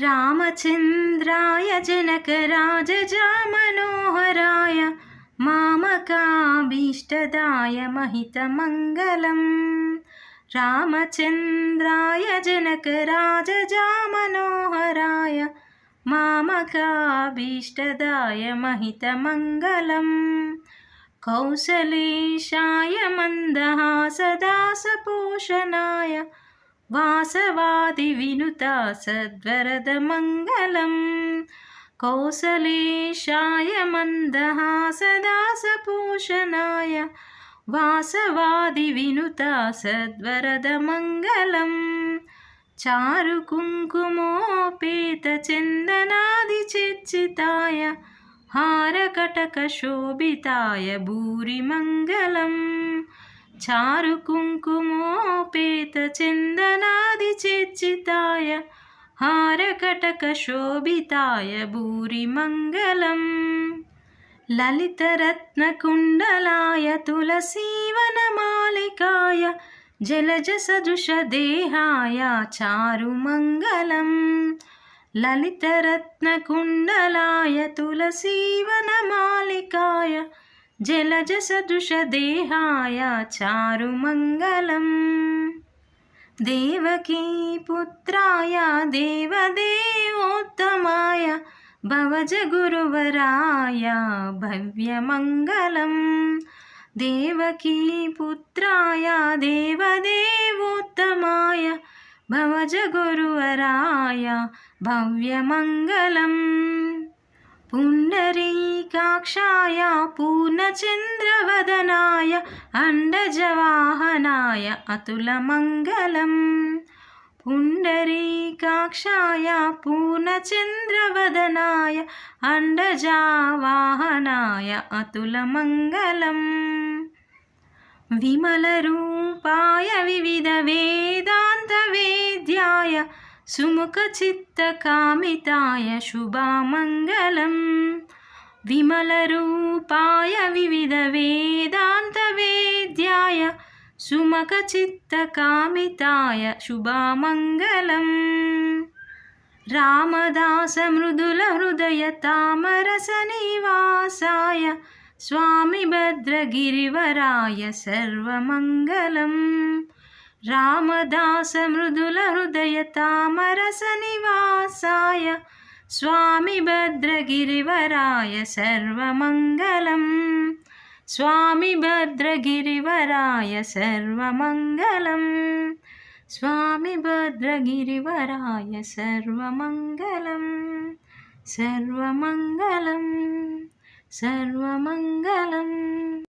रामचन्द्राय जनकराजजामनोहराय मामकाभीष्टदाय महितमङ्गलम्। रामचन्द्राय जनकराजजामनोहराय मामकाभीष्टदाय महितमङ्गलम्। कौसलेशाय मन्दहासदासपोषणाय వాసవాది వినుత సద్వరద మంగళం. కౌసలేశాయ మందహాసదాసభూషణాయ వాసవాది వినుత సద్వరద మంగళం. చారు కుంకుమోపేత చందనాది చర్చితాయ హారకటక శోభితాయ భూరిమంగళం. वासवादिविनुता सद्वरदमङ्गलम् चारुकुङ्कुमोपेतचन्दनादिचिर्चिताय हारकटकशोभिताय भूरिमङ्गलम् चारुकुङ्कुमोपेतचन्दनादिचिर्चिताय हारकटकशोभिताय भूरिमङ्गलम् ललितरत्नकुण्डलाय तुलसीवनमालिकाय जलजसदृशदेहाय चारुमङ्गलम् ललितरत्नकुण्डलाय तुलसीवनमालिकाय జలజ సదృశ దేహాయ చారుమంగళం. దేవకీ పుత్రాయ దేవదేవోత్తమాయ భవజ గురువరాయ భవ్యమంగళం. దేవకీ పుత్రాయ దేవదేవోత్తమాయ భవజ గురువరాయ భవ్యమంగళం. पुण्डरीकाक्षाय पूर्णचन्द्रवदनाय अण्डजवाहनाय अतुलमङ्गलम् पुण्डरीकाक्षाय पूर्णचन्द्रवदनाय अण्डजावाहनाय अतुलमङ्गलम् विमलरूपाय विविधवेदान्तवेद्याय सुमुखचित्तकामिताय शुभामङ्गलम् विमलरूपाय विविधवेदान्तवेद्याय सुमुखचित्तकामिताय शुभामङ्गलम् रामदासमृदुलहृदयतामरसनिवासाय स्वामिभद्रगिरिवराय सर्वमङ्गलम् रामदासमृदुलहृदयतामरसनिवासाय स्वामिभद्रगिरिवराय सर्वमङ्गलं स्वामिभद्रगिरिवराय सर्वमङ्गलं स्वामिभद्रगिरिवराय सर्वमङ्गलम्। सर्वमङ्गलं सर्वमङ्गलम्।